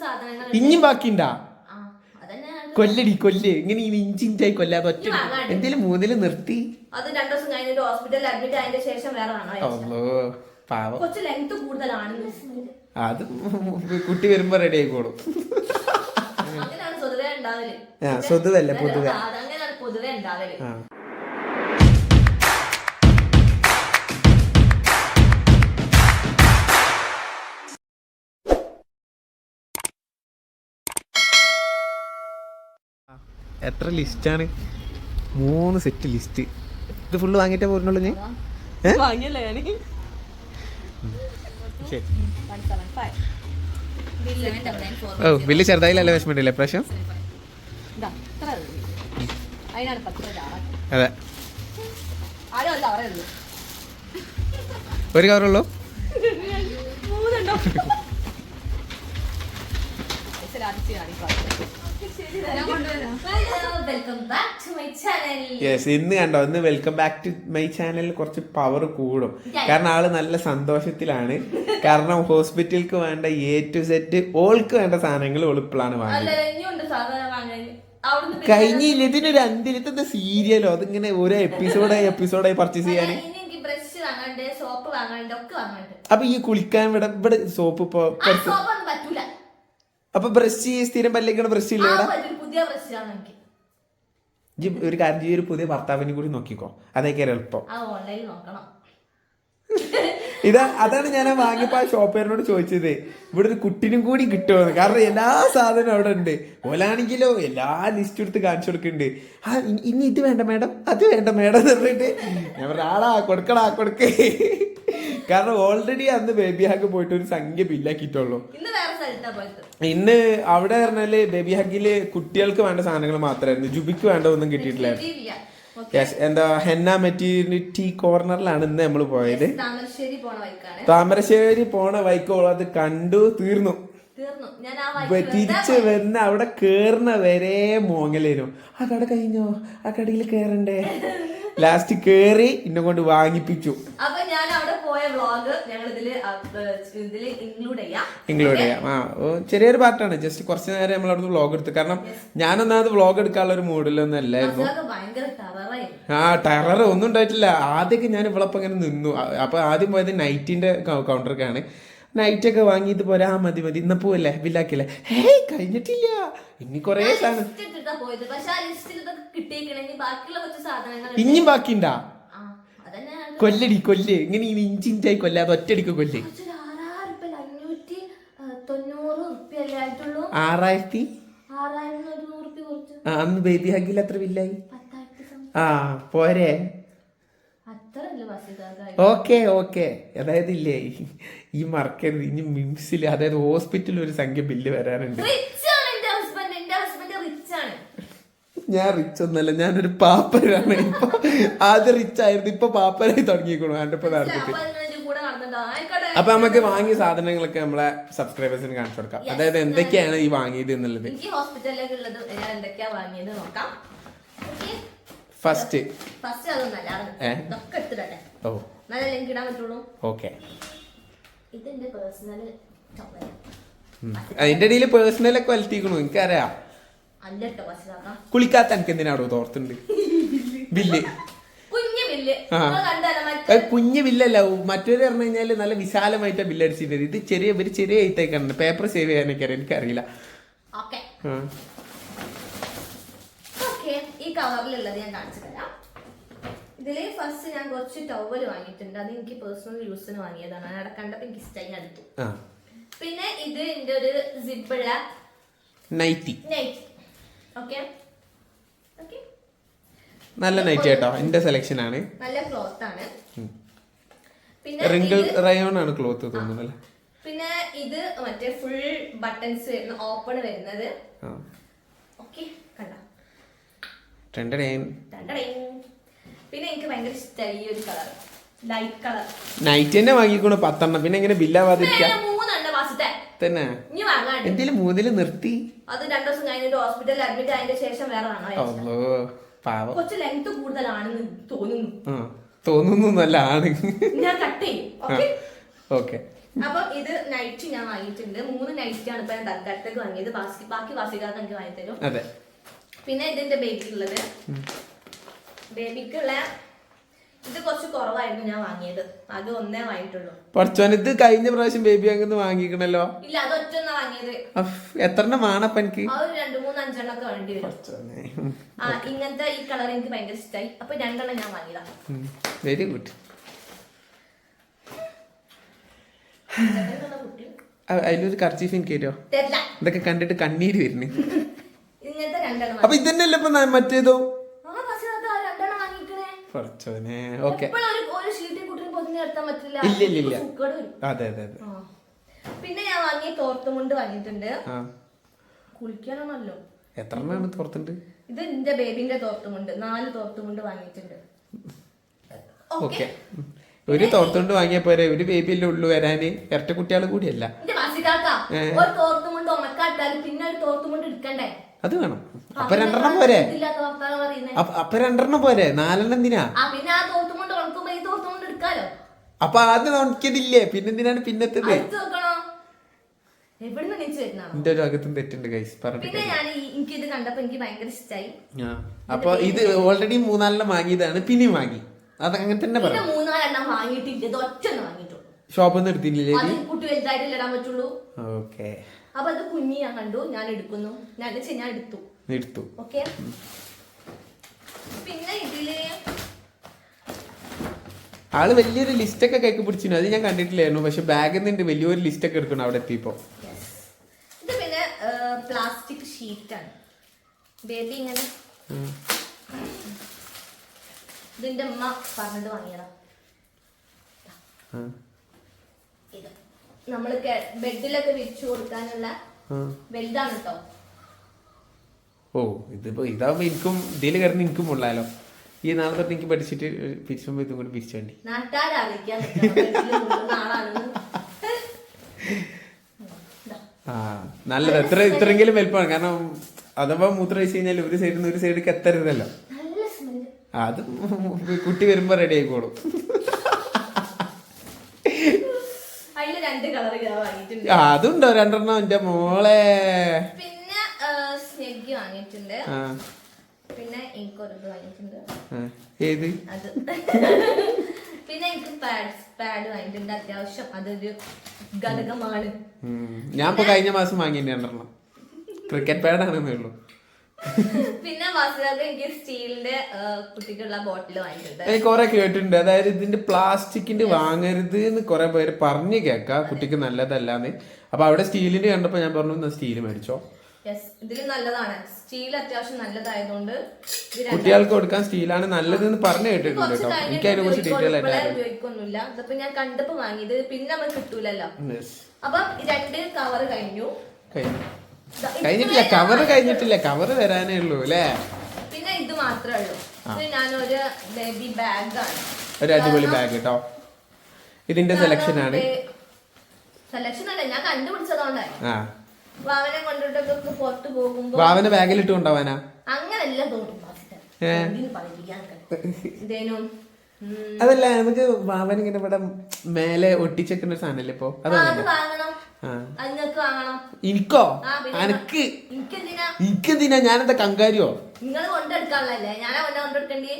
സാധനങ്ങൾ ബാക്കിണ്ട കൊല്ലടി കൊല്ല്. ഇങ്ങനെ ഈ ഇഞ്ചി ഇഞ്ചായി കൊല്ലാതെ ഒറ്റ എന്തേലും മൂന്നിൽ നിർത്തി. അത് രണ്ടു ദിവസം കഴിഞ്ഞിട്ട് ഹോസ്പിറ്റലിൽ അഡ്മിറ്റ് ആയതിന്റെ ശേഷം വേറെ കാണാം അല്ലോ പാവം. കുറച്ച് ലെങ്ത് കൂടുതലാണ് അത് കുട്ടി വരുമ്പോ റെഡി ആയിക്കോളും. അങ്ങനെയാണ് ഉണ്ടാവൽ. സ്വതുവല്ല പൊതുവെ. പൊതുവെ ഉണ്ടാവൽ. എത്ര ലിസ്റ്റാണ്? മൂന്ന് സെറ്റ് ലിസ്റ്റ്. ഇത് ഫുള്ള് വാങ്ങിയിട്ടേ പോരുന്നുള്ളൂ ഞാൻ? ഓ വലിയ ചെറുതായില്ലല്ലേ വിഷമമില്ലേ പ്രാവശ്യം അതെ. ഒരു കവറുള്ളൂ? മൂന്നുണ്ടോ യെസ് ഇന്ന് കണ്ടോ ഇന്ന് വെൽക്കം ബാക്ക് ടു മൈ ചാനലിൽ കുറച്ച് പവർ കൂടും. കാരണം ആൾ നല്ല സന്തോഷത്തിലാണ്. കാരണം ഹോസ്പിറ്റലിക്ക് വേണ്ട എ ടു സെറ്റ് ഓൾക്ക് വേണ്ട സാധനങ്ങൾ ഒളിപ്പിളാണ് വാങ്ങിയത് കഴിഞ്ഞില്ല ഇതിനൊരു അന്തിലത്തെ സീരിയലോ അതിങ്ങനെ ഓരോ എപ്പിസോഡായി എപ്പിസോഡായി പർച്ചേസ് ചെയ്യാൻ അപ്പൊ ഈ കുളിക്കാൻ ഇവിടെ ഇവിടെ സോപ്പ് ഇപ്പൊ ആ സോപ്പ് ഒന്നും പറ്റൂല അപ്പൊ ബ്രഷ് സ്ഥിരം പല്ലേക്കാണ് ബ്രഷ് ഇല്ല പുതിയ എനിക്ക്. ഇജ്ജ് ഒരു കാര്യം ചെയ്യ്, ഒരു പുതിയ ഭർത്താവിനെ കൂടി നോക്കിക്കോ. അതൊക്കെ എളുപ്പം. ഇതാ അതാണ് ഞാൻ വാങ്ങിയപ്പോ ആ ഷോപ്പേറിനോട് ചോദിച്ചത്. ഇവിടെ ഒരു കുട്ടിനും കൂടി കിട്ടുമെന്ന് കാരണം എല്ലാ സാധനവും അവിടെ ഉണ്ട്. ഓലാണെങ്കിലോ എല്ലാ ലിസ്റ്റ് എടുത്ത് കാണിച്ചു കൊടുക്കുന്നുണ്ട് ആ ഇനി- ഇനി ഇത് വേണ്ട മേഡം അത് വേണ്ട മേഡം എന്ന് പറഞ്ഞിട്ട് ഞാൻ പറഞ്ഞ ആടാ കൊടുക്കടാ കൊടുക്കേ. കാരണം ഓൾറെഡി അന്ന് ബേബി ഹാഗ് പോയിട്ട് ഒരു സംഖ്യ ബില്ലാക്കിയിട്ടുള്ളൂ ഇന്ന് അവിടെ പറഞ്ഞാൽ ബേബി ഹാഗിൽ കുട്ടികൾക്ക് വേണ്ട സാധനങ്ങൾ മാത്രമായിരുന്നു ജുബിക്ക് വേണ്ട ഒന്നും കിട്ടിയിട്ടില്ല. യെസ് എന്താ ഹെന്ന മെറ്റീരിറ്റി കോർണറിലാണ് ഇന്ന് നമ്മൾ പോയത്. താമരശ്ശേരി പോണ വൈക്കോ വൈക്കോളം അത് കണ്ടു തീർന്നു. തിരിച്ച് വന്ന അവിടെ കേറുന്ന വരെ മോങ്ങലേനു. ആ കട കഴിഞ്ഞോ? ആ കടയിൽ കേറണ്ടേ? ലാസ്റ്റ് കേറി ഇന്നെ കൊണ്ട് വാങ്ങിപ്പിച്ചു. അപ്പൊ ഞാൻ അവിടെ പോയ വ്ളോഗ് ഞങ്ങൾ ഇതിൽ ഇൻക്ലൂഡ് ചെയ്യാം. ഇൻക്ലൂഡ് ചെയ്യാം. ആ ഓ, ചെറിയൊരു പാർട്ടാണ് ജസ്റ്റ് കുറച്ച് നേരം നമ്മൾ അവിടുന്ന് വ്ളോഗ് എടുത്തു. കാരണം ഞാനൊന്നാമത് വ്ളോഗ് എടുക്കാനുള്ള ഒരു മൂഡിലൊന്നും അല്ലായിരുന്നു ആ ടെറർ ഒന്നും ഉണ്ടായിട്ടില്ല. ആദ്യമൊക്കെ ഞാൻ ഇവളപ്പം ഇങ്ങനെ നിന്നു. അപ്പൊ ആദ്യം പോയത് നൈറ്റിന്റെ കൗണ്ടർക്കാണ് നൈറ്റ് ഒക്കെ വാങ്ങിയിട്ട് പോരാ ആ മതി മതി ഇന്ന പോവല്ലേ ബില്ലാക്കില്ലേ ഹേയ് കഴിഞ്ഞിട്ടില്ല. ഇനി കൊറേ സാധനം. ഇനിയും ബാക്കിണ്ടാ കൊല്ലടി കൊല്ല്. ഇങ്ങനെ ഇഞ്ചിഞ്ചായി കൊല്ലാതെ ഒറ്റടിക്ക് കൊല്ല്. ആറായിരത്തി? ആ, അന്ന് ബേബി ഹഗിൽ എത്ര ബില്ലായി? ആ പോരെ. അത്ര ഓക്കെ ഓക്കെ. അതായത് ഇല്ലേ ഈ മറക്കരുത്. ഇനി മിംസിൽ അതായത് ഹോസ്പിറ്റലിൽ ഒരു സംഖ്യ ബില്ല് വരാനുണ്ട്. ഞാൻ റിച്ച് ഒന്നല്ല ഞാനൊരു പാപ്പരാണ് ഇപ്പൊ ആദ്യം റിച്ച് ആയിരുന്നു ഇപ്പൊ പാപ്പരായി തുടങ്ങിയിരിക്കണു എന്റെ ഇപ്പൊ നടത്തിട്ട് അപ്പൊ നമുക്ക് വാങ്ങിയ സാധനങ്ങളൊക്കെ നമ്മളെ സബ്സ്ക്രൈബേഴ്സിന് കാണിച്ചു കൊടുക്കാം. അതായത് എന്തൊക്കെയാണ് ഈ വാങ്ങിയത് എന്നുള്ളത്? എനിക്ക് ഹോസ്പിറ്റലിലേക്ക് ഉള്ളത് ഞാൻ എന്തൊക്കെയാ വാങ്ങിയത് നോക്കാം. ഫസ്റ്റ് ഫസ്റ്റ് അതൊന്നല്ല ഓ. നല്ല ലിങ്ക് ഇടാൻ പറ്റുള്ളൂ. ഓക്കെ ഇത് എന്റെ പേഴ്സണൽ അതിന്റെ ഇടയിൽ പേഴ്സണലൊക്കെ വലത്തിക്കണു എനിക്കറിയാം. അറിയാം കുളിക്കാത്ത എനിക്ക് എന്തിനാടോ തോർത്തുണ്ട്? ബില്ല് കുഞ്ഞു ബില്ലല്ല മറ്റൊരു പറഞ്ഞു കഴിഞ്ഞാൽ നല്ല വിശാലമായിട്ട് ബില്ല് അടിച്ചിട്ട് ഇത് ചെറിയ ഒരു ചെറിയ ഐറ്റേക്കാണ് പേപ്പർ സേവ് ചെയ്യാനൊക്കെ അറിയാം എനിക്കറിയില്ല. ഈ കവറിലുള്ളത് ഞാൻ കാണിച്ചു തരാം. ഇതിൽ ഫസ്റ്റ് ഞാൻ കുറച്ച് ടവൽ വാങ്ങിയിട്ടുണ്ട്. അത് എനിക്ക് പേഴ്സണൽ യൂസിന് വാങ്ങിയതാണ്. അവിടെ കണ്ടപ്പോ എനിക്ക് ഇഷ്ടമായി അടുത്തു എടുത്തു പിന്നെ ഇത് എന്റെ ഒരു സിബുള്ള നൈറ്റി നൈറ്റി ഓക്കെ. ഓക്കെ. നല്ല നൈറ്റ് കേട്ടോ എന്റെ സെലക്ഷൻ ആണ്. നല്ല ക്ലോത്ത് ആണ്. റിങ്കിൾ റയോൺ ആണ് ക്ലോത്ത് തോന്നുന്നു അല്ലേ? പിന്നെ ഇത് മറ്റേ ഫുൾ ബട്ടൺസ് വരുന്ന ഓപ്പൺ വരുന്നത്. ഓക്കെ കണ്ടോ? പിന്നെ എനിക്ക് ഭയങ്കര ഇഷ്ടമായി ഈ ഒരു കളർ ലൈറ്റ് കളർ നൈറ്റ് തന്നെ വാങ്ങിക്കണു പത്തെണ്ണം. പിന്നെ എങ്ങനെ ബില്ലാവാതിരിക്കാം തന്നെ. എന്തേലും മൂന്നിൽ നിർത്തി. അത് രണ്ടു ദിവസം കഴിഞ്ഞിട്ട് ഹോസ്പിറ്റലിൽ അഡ്മിറ്റ് ആയതിന്റെ ശേഷം വേറെ അല്ലോ പാവം. കുറച്ച് ലെങ്ത് കൂടുതലാണെന്ന് തോന്നുന്നു. തോന്നുന്നു ആണ്. ഞാൻ കട്ട് ചെയ്യും. ഓക്കെ അപ്പൊ ഇത് നൈറ്റ് ഞാൻ വാങ്ങിയിട്ടുണ്ട്. മൂന്ന് നൈറ്റ് ആണ് ഇപ്പൊ ഞാൻ തൽക്കാലത്തേക്ക് വാങ്ങിയത്. ബാക്കി വാസികാർക്ക് എനിക്ക് വാങ്ങിത്തരും. പിന്നെ ഇതിന്റെ ബേബിക്കുള്ളത് ബേബിക്കുള്ള ഇത് കുറച്ച് കുറവായിരുന്നു ഞാൻ വാങ്ങിയത്. അത് ഒന്നേ വാങ്ങിയിട്ടുള്ളൂ. പഠിച്ചോൻ ഇത് കഴിഞ്ഞ പ്രാവശ്യം ബേബി അങ്ങനെ വാങ്ങിക്കണല്ലോ? ഇല്ല അത് വാങ്ങിയത്. എത്രണ്ണം വേണപ്പ എനിക്ക്? രണ്ടു മൂന്ന് അഞ്ചെണ്ണം ഒക്കെ വേണ്ടി വരും. ആ ഇങ്ങനത്തെ ഈ കളർ എനിക്ക് ഭയങ്കര ഇഷ്ടമായി അപ്പൊ രണ്ടെണ്ണം ഞാൻ വാങ്ങിയതാ. വെരി ഗുഡ് അതിലൊരു കർച്ചീഫ് എനിക്ക് തരുമോ ഇതൊക്കെ കണ്ടിട്ട് കണ്ണീര് വരുന്നു. അപ്പൊ ഇതന്നെയല്ലേ ഇപ്പൊ മറ്റേതോ? നിർത്താൻ ഓക്കെ. ഇല്ല, ഇല്ല, ഇല്ല. അതെ അതെ അതെ. പിന്നെ ഞാൻ വാങ്ങിയ കൊണ്ട് വാങ്ങിയിട്ടുണ്ട്. കുളിക്കാനാണല്ലോ. എത്ര എണ്ണമാണ് തോർത്തുണ്ട്? ഇത് എന്റെ ബേബിന്റെ തോർത്തുമുണ്ട് നാല് തോർത്തുമുണ്ട് വാങ്ങിയിട്ടുണ്ട്. ഓക്കെ. ഒരു തോർത്തുകൊണ്ട് വാങ്ങിയ പോരെ. ഒരു ബേബി അല്ലേ ഉള്ളു വരാന്. ഇരട്ട കുട്ടികൾ കൂടിയല്ല. തോർത്തുമുണ്ട് ഉണക്കാട്ടാലും പിന്നെ ഒരു തോർത്തുമുണ്ട് എടുക്കണ്ടേ? അത് വേണം. അപ്പൊ രണ്ടെണ്ണം പോരെ? അപ്പ- രണ്ടെണ്ണം പോരെ? നാലെണ്ണം എന്തിനാ? അപ്പൊ ആദ്യം നോക്കിയതില്ലേ പിന്നെന്തിനാണ് പിന്നത്തത്? എന്റെ ഒരു അകത്തും തെറ്റുണ്ട് ഗൈസ് പറഞ്ഞു ഞാൻ എനിക്ക് ഇത് കണ്ടപ്പോ എനിക്ക് ഭയങ്കര ഇഷ്ടമായി ആ. അപ്പൊ ഇത് ഓൾറെഡി മൂന്നാലെണ്ണം വാങ്ങിയതാണ് പിന്നെയും വാങ്ങി. അത് അങ്ങനെ തന്നെ പറഞ്ഞു മൂന്നാലെണ്ണം വാങ്ങിയിട്ടില്ല ഇത് ഒറ്റ വാങ്ങിയിട്ടുള്ളൂ. ഷോപ്പിൽ നിന്ന് എടുത്തില്ലേ കുട്ടി വലുതായിട്ടല്ലേ ഇടാൻ പറ്റുള്ളൂ. ഓക്കെ. അപ്പൊ അത് കുഞ്ഞി ഞാൻ കണ്ടു ഞാൻ എടുക്കുന്നു. ഞാൻ ഞാൻ എടുത്തു. എടുത്തു പിന്നെ ഇതിൽ ആൾ വലിയൊരു ലിസ്റ്റ് ഒക്കെ കൈക്ക് പിടിച്ചിരുന്നു. അത് ഞാൻ കണ്ടിട്ടില്ലായിരുന്നു. പക്ഷെ ബാഗിൽ നിന്നുണ്ട് വലിയൊരു ലിസ്റ്റ് ഒക്കെ എടുക്കണം അവിടെ എത്തിയപ്പോ. ഇത് പിന്നെ പ്ലാസ്റ്റിക് ഷീറ്റാണ് ബേബി ഇങ്ങനെ. ഇതിന്റെ അമ്മ പറഞ്ഞിട്ട് വാങ്ങിയതാ. ഇത്. നമ്മൾ ബെഡിലൊക്കെ വിരിച്ചു കൊടുക്കാനുള്ള. വലുതാണ് കേട്ടോ ഓ ഇതിപ്പോ ഇതാവുമ്പോ എനിക്കും ഇതിൽ കിടന്ന് എനിക്കും കൊള്ളാലോ. ഈ നാളെ തൊട്ട് എനിക്ക് പഠിച്ചിട്ട് പിരിച്ചുമ്പോ ഇതും കൂടി പിരിച്ചു വേണ്ടി. ആ നല്ലത്. എത്ര ഇത്രയെങ്കിലും വലുപ്പമാണ്. കാരണം അഥവാ മൂത്ര വെച്ച് കഴിഞ്ഞാൽ ഒരു സൈഡിൽ നിന്ന് ഒരു സൈഡിലേക്ക് എത്തരുതല്ലോ. അത് കുട്ടി വരുമ്പോ റെഡി ആയിക്കോളും. അതുണ്ടോ? രണ്ടെണ്ണം. എന്റെ മോളെ. വാങ്ങിയിട്ടുണ്ട്. പിന്നെ എനിക്കൊരു ഇത് വാങ്ങിയിട്ടുണ്ട്. ഏത്? അത്. പിന്നെ എനിക്ക് പാഡ് പാഡ് വാങ്ങിയിട്ടുണ്ട്. അത്യാവശ്യം അതൊരു ഘടകമാണ്. ഞാൻ ഇപ്പൊ കഴിഞ്ഞ മാസം വാങ്ങിയിട്ടുണ്ടല്ലോ ക്രിക്കറ്റ് ക്രിക്കറ്റ് പാഡാണെന്നേ ഉള്ളൂ. പിന്നെ മസാല എനിക്ക് സ്റ്റീലിന്റെ കുട്ടിക്കുള്ള ബോട്ടിൽ വാങ്ങിയിട്ടുണ്ട്. കുറെ കേട്ടിട്ടുണ്ട്. അതായത് ഇതിന്റെ പ്ലാസ്റ്റിക്കിന്റെ വാങ്ങരുത് എന്ന് കുറെ പേര് പറഞ്ഞു കേൾക്കാം കുട്ടിക്ക് നല്ലതല്ലാന്ന്. അപ്പൊ അവിടെ സ്റ്റീലിന്റെ കണ്ടപ്പോ ഞാൻ പറഞ്ഞു സ്റ്റീൽ മേടിച്ചോ. യെസ് ഇതിൽ നല്ലതാണ്. സ്റ്റീൽ അത്യാവശ്യം നല്ലതായതുകൊണ്ട് കുട്ടികൾക്ക് കൊടുക്കാൻ സ്റ്റീലാണ് നല്ലത് എന്ന് പറഞ്ഞു കേട്ടിട്ടുണ്ട് കേട്ടോ. എനിക്ക് അതിനെ കുറിച്ച് ഡീറ്റെയിൽ ആയിട്ട് ഉപയോഗിക്കൊന്നുമില്ല. ഇതിപ്പോ ഞാൻ കണ്ടപ്പോ വാങ്ങിയത് പിന്നെ നമുക്ക് കിട്ടൂലല്ലോ. രണ്ട് കവർ കഴിഞ്ഞു. കഴിഞ്ഞു. കഴിഞ്ഞിട്ടില്ല. കവർ കഴിഞ്ഞിട്ടില്ല. കവർ വരാനേ ഉള്ളൂ അല്ലേ? പിന്നെ ഇത് മാത്രമേ ഉള്ളൂ. ഇത് ഞാനൊരു ബേബി ബാഗാണ് ഒരു അടിപൊളി ബാഗ് കേട്ടോ ഇതിന്റെ സെലക്ഷൻ ആണ്. സെലക്ഷൻ അല്ല ഞാൻ കണ്ടുപിടിച്ചതുകൊണ്ടായി ആ. വാവനെ കൊണ്ടിട്ടൊക്കെ പുറത്ത് പോകുമ്പോ വാവനെ ബാഗിലിട്ട് കൊണ്ടുപോവാനാ? അങ്ങനല്ല തോന്നും അതല്ല നമുക്ക് വാവൻ ഇങ്ങനെ ഇവിടെ മേലെ ഒട്ടിച്ചേക്കുന്ന ഒരു സാധനല്ലേ ഇപ്പൊ? എനിക്കോ? അനക്ക്? എനിക്കെന്തിനാ? ഞാനെന്താ കങ്കാരിയോ?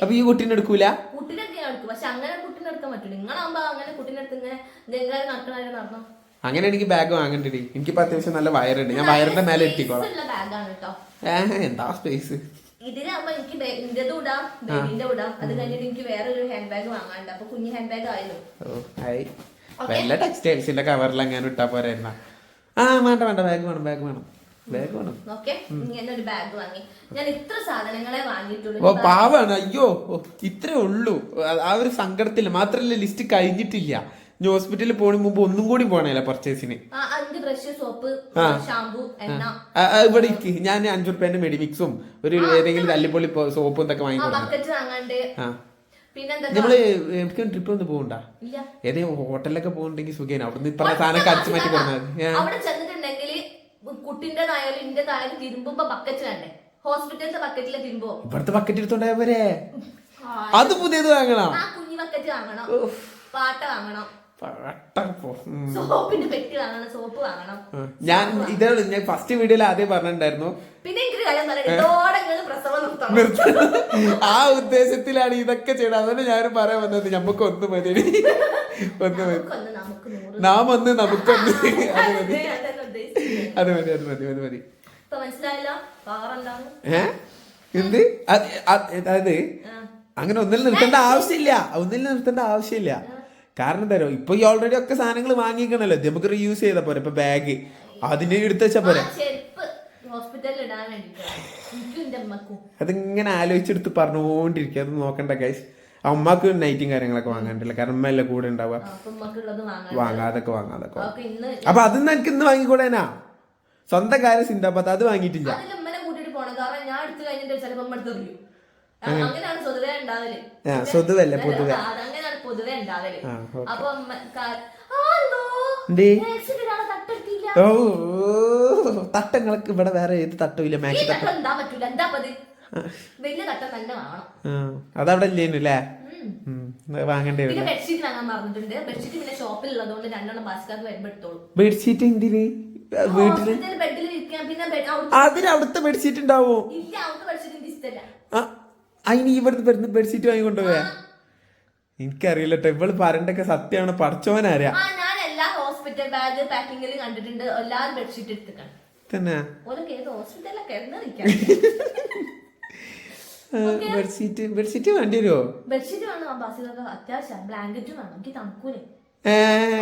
അപ്പൊ ഈ കുട്ടീനെ എടുക്കൂല? കുട്ടീനെ എടുക്കും പക്ഷെ അങ്ങനെ കുട്ടീനെ എടുക്കാൻ പറ്റില്ല നിങ്ങളാകുമ്പോ അങ്ങനെ കുട്ടീനെ എടുത്ത് ഇങ്ങനെ നടക്കണ നടന്നോ? അങ്ങനെ എനിക്ക് ബാഗ് വാങ്ങണ്ടടി. എനിക്കിപ്പോ അത്യാവശ്യം നല്ല വയറുണ്ട്. ഞാൻ വയറിന്റെ മേലെ ഏഹ് എന്താ സ്പേസ് ഇതിനാകുമ്പോ എനിക്ക് ഇന്റേതും ഇടാം ബേബിന്റെ ഇടാം. അത് കഴിഞ്ഞിട്ട് എനിക്ക് വേറൊരു ഹാൻഡ് ബാഗ് അപ്പൊ കുഞ്ഞു ഹാൻഡ് ബാഗ് ആയിരുന്നു വല്ല ടെക്സ്റ്റൈൽസിന്റെ കവറിൽ അങ്ങനെ ഇട്ടാ പോരായിരുന്ന ആ വേണ്ട വേണ്ട. ബാഗ് വേണം ബാഗ് വേണം. ബാഗ് വേണം. ഒരു ബാഗ് വാങ്ങി. ഞാൻ ഇത്ര സാധനങ്ങളെ വാങ്ങിയിട്ടുള്ളൂ. ഓ പാവാണ്. അയ്യോ ഇത്രേ ഉള്ളൂ. ആ- ആ ഒരു സങ്കടത്തിൽ മാത്രല്ല ലിസ്റ്റ് കഴിഞ്ഞിട്ടില്ല. ഇനി ഹോസ്പിറ്റലിൽ പോണ മുമ്പ് ഒന്നും കൂടി പോണേല പർച്ചേസിന് ഇവിടെ ഇക്ക്. ഞാൻ അഞ്ചു റുപ്യന്റെ മെഡിമിക്സും ഒരു ഏതെങ്കിലും തല്ലിപ്പൊളി സോപ്പും ഇതൊക്കെ പിന്നെന്താ നമ്മൾ എവിടേക്കും ട്രിപ്പ് ഒന്ന് പോകണ്ട ഏതെങ്കിലും ഹോട്ടലിലൊക്കെ പോകുന്നുണ്ടെങ്കിൽ സുഖേന. അവിടുന്ന് ഇപ്പറ സാധനം അടിച്ചു മാറ്റി കൊടുക്കുന്നത് കുട്ടിന്റെതായാലും ഇന്റേതായാലും തിരുമ്പുമ്പോ ബക്കറ്റിലെ തിരുമ്പോ? ഇവിടുത്തെ ബക്കറ്റ് എടുത്തോണ്ടായ പോരെ? അത് പുതിയത് വാങ്ങണം. കുഞ്ഞു ബക്കറ്റ് വാങ്ങണം. പാട്ട വാങ്ങണം. സോപ്പിന്റെ പെട്ടി വാങ്ങണം സോപ്പ് വാങ്ങണം. ഞാൻ ഇതാണ് ഞാൻ ഫസ്റ്റ് വീഡിയോയിൽ ആദ്യം പറഞ്ഞിട്ടുണ്ടായിരുന്നു. പിന്നെ എനിക്കൊരു കാര്യം പ്രസവം ആ ഉദ്ദേശത്തിലാണ് ഇതൊക്കെ ചെയ്യണം അതുകൊണ്ട് ഞാൻ പറയാൻ വന്നത് നമുക്ക് ഒന്ന് മതി. ഒന്ന് മതി. നാം ഒന്ന് നമുക്കൊന്ന്. അത് മതി. അതെ, മതി. അത് മതി അത് മതി എന്ത്? അത് അത് അതായത് അങ്ങനെ ഒന്നിൽ നിർത്തേണ്ട ആവശ്യമില്ല. ഒന്നിൽ നിർത്തേണ്ട ആവശ്യമില്ല. കാരണം എന്തായാലും ഇപ്പൊ ഈ ഓൾറെഡി ഒക്കെ സാധനങ്ങൾ വാങ്ങിക്കണല്ലോ നമുക്ക് റീയൂസ് ചെയ്താ പോരെ. ഇപ്പൊ ബാഗ് അതിന് എടുത്ത് വെച്ചാ പോരെ. അതിങ്ങനെ ആലോചിച്ചെടുത്ത് പറഞ്ഞുകൊണ്ടിരിക്കുക. അത് നോക്കണ്ട കൈസ് അമ്മയ്ക്ക് നൈറ്റും കാര്യങ്ങളൊക്കെ വാങ്ങാണ്ടില്ല. കാരണം അമ്മ അല്ലേ കൂടെ ഉണ്ടാവുക. വാങ്ങാതൊക്കെ വാങ്ങാതൊക്കെ. വാങ്ങാം. അപ്പൊ ഇന്ന് എനിക്ക് ഇന്ന് വാങ്ങിക്കൂടേനാ? സ്വന്തം കാര്യം സിന്താപ്പത്ത് അത് വാങ്ങിയിട്ടില്ല. സ്വതുവല്ല, പൊതുവെ. പൊതുവെ ഉണ്ടാവൽ. അപ്പൊ. ഓ തട്ടങ്ങൾക്ക് ഇവിടെ വേറെ ഏത് തട്ടും ഇല്ല ഈ മാക്സി തട്ടം എന്താ പറ്റൂല? എന്താ വലിയ തട്ടം തന്നെ വേണം. അതവിടെ ഇല്ലേനു അല്ലേ? വാങ്ങേണ്ടി വരും ബെഡ്ഷീറ്റ് വാങ്ങാൻ ബെഡ്ഷീറ്റ് പിന്നെ ഷോപ്പിൽ ഉള്ളതുകൊണ്ട് രണ്ടെണ്ണം ബാസ്കാർക്ക് വരുമ്പോ എടുത്തോളൂ. ബെഡ്ഷീറ്റ് എന്തിന്? വീട്ടിൽ? ഹോസ്പിറ്റലിൽ ബെഡിൽ ഇരിക്കാൻ പിന്നെ ബെഡ് അവിടെ അതിന് ബെഡ്ഷീറ്റ് ഉണ്ടാവോ? ഇവിടുന്ന് ബെഡ്ഷീറ്റ് വാങ്ങിക്കൊണ്ടുപോയാ എനിക്കറിയില്ല കേട്ടോ ഇവൾ പറയണ്ടൊക്കെ സത്യമാണ്. പഠിച്ചവനറിയാം ആ ഞാൻ എല്ലാ ഹോസ്പിറ്റൽ ബാഗ് പാക്കിങ്ങിൽ കണ്ടിട്ടുണ്ട്. എല്ലാവരും ബെഡ്ഷീറ്റ് എടുത്തിട്ടാണ്. തന്നെ? ബെഡ്ഷീറ്റ് ബെഡ്ഷീറ്റ് വേണ്ടി വരുമോ ബെഡ്ഷീറ്റ് വേണം. ആ അത്യാവശ്യം. ബ്ലാങ്കറ്റ് വേണം. എനിക്ക് തണുക്കൂലേ. ഏ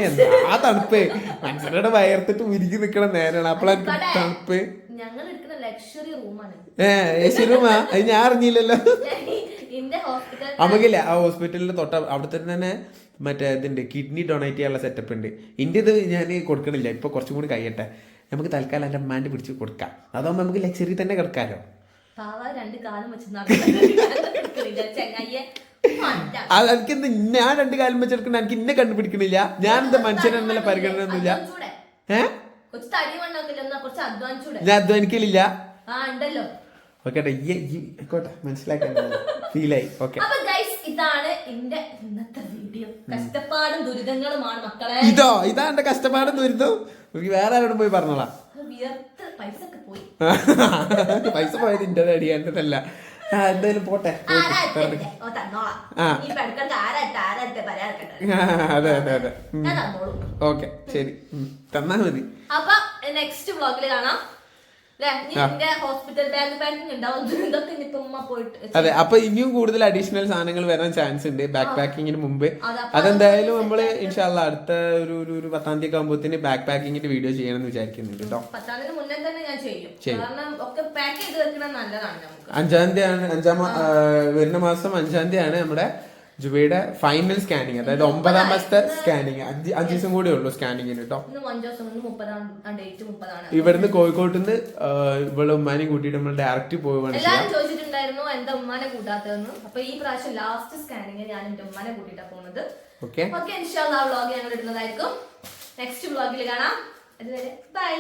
എന്താ തണുപ്പ്? മനുഷ്യരുടെ വയർത്തിട്ട് ഉരുകി നിക്കണ നേരാണ്. അപ്പോഴാണ് ഇവിടെ തണുപ്പ്. ഞങ്ങൾ എടുക്കുന്ന ലക്ഷറി റൂമാണ് ഏ ഏശ്വരമാ അത് ഞാൻ അറിഞ്ഞില്ലല്ലോ. നമുക്കില്ല ആ ഹോസ്പിറ്റലിൽ തൊട്ട അവിടെ തന്നെ മറ്റേ ഇതുണ്ട് കിഡ്നി ഡൊണേറ്റ് ചെയ്യാനുള്ള സെറ്റപ്പ് ഉണ്ട്. ഇന്ത്യ ഇത് ഞാൻ കൊടുക്കണില്ല ഇപ്പൊ കുറച്ചും കൂടി കഴിയട്ടെ. നമുക്ക് തൽക്കാലം എന്റെ അമ്മാന്റെ പിടിച്ച് കൊടുക്കാം. അതാകുമ്പോൾ നമുക്ക് ലക്ഷറി തന്നെ കിടക്കാലോ. അതെനിക്കെന്ത് എനിക്ക് എന്ത് ഞാൻ രണ്ട് കാലം വെച്ചെടുക്കണ എനിക്ക് ഇന്നെ കണ്ടുപിടിക്കണില്ല. ഞാൻ എന്താ മനുഷ്യനെന്നുള്ള പരിഗണന ഒന്നുമില്ല അധ്വാനിച്ചൂടെ? ഏ? കുറച്ച് തടി മണ്ണൊക്കെ എന്നാ കുറച്ച് അധ്വാനിച്ചൂടെ ഞാൻ അധ്വാനിക്കലില്ല. ഓക്കെ മനസ്സിലാക്കാൻ ഫീലായി. ഓക്കെ അപ്പൊ ഗൈസ് ഇതാണ് എന്റെ ഇന്നത്തെ വീഡിയോ കഷ്ടപ്പാടും ദുരിതങ്ങളുമാണ് മക്കളെ. ഇതോ ഇതാ എന്റെ കഷ്ടപ്പാടും ദുരിതവും. വേറെ ആരോടും പോയി പറഞ്ഞോളാം. വിയർത്ത് പൈസ ഒക്കെ പോയി. പൈസ പോയത് ഇന്റെ അടിയാണ്ടതല്ല എന്തായാലും പോട്ടെ അതെ അതെ അതെ. ഓക്കെ ശരി. തന്നാൽ തന്നാ മതി. അപ്പൊ നെക്സ്റ്റ് വ്ളോഗിൽ കാണാം. അതെ അപ്പൊ ഇനിയും കൂടുതൽ അഡീഷണൽ സാധനങ്ങൾ വരാൻ ചാൻസ് ഉണ്ട്. ബാക്ക് പാക്കിങ്ങിന് മുമ്പ്. അതെന്തായാലും നമ്മൾ ഇൻഷാല്ല അടുത്ത ഒരു ഒരു ഒരു പത്താം തീയതി ആകുമ്പോഴത്തേന് ബാക്ക് പാക്കിങ്ങിന്റെ വീഡിയോ ചെയ്യണം എന്ന് വിചാരിക്കുന്നുണ്ട് കേട്ടോ അഞ്ചാം തീയതി ആണ് അഞ്ചാം വരുന്ന മാസം അഞ്ചാം തീയതി ആണ് നമ്മുടെ ജുബയുടെ ഫൈനൽ സ്കാനിങ് അതായത് ഒമ്പതാം മാസത്തെ സ്കാനിങ് അഞ്ച് അഞ്ച് ദിവസം കൂടെ ഉള്ളൂ സ്കാനിങ്ങിന് കേട്ടോ ഇവിടുന്ന് കോഴിക്കോട്ട് നിന്ന് ഇവൾ ഉമ്മാനെ കൂട്ടിയിട്ട് നമ്മൾ ഡയറക്റ്റ് പോവുകയാണ് ചോദിച്ചിട്ടുണ്ടായിരുന്നു ഉമ്മാനെ കൂട്ടാത്തതെന്ന്. അപ്പൊ ഈ പ്രാവശ്യം ലാസ്റ്റ് സ്കാനിങ് ഞാൻ എന്റെ ഉമ്മാനെ കൂട്ടിട്ടാ പോകുന്നത്. ഓക്കെ ഓക്കെ വ്ളോഗ് ഞങ്ങൾ ഇടുന്നതായിരിക്കും. നെക്സ്റ്റ് വ്ളോഗിൽ കാണാം. അതുവരെ ബൈ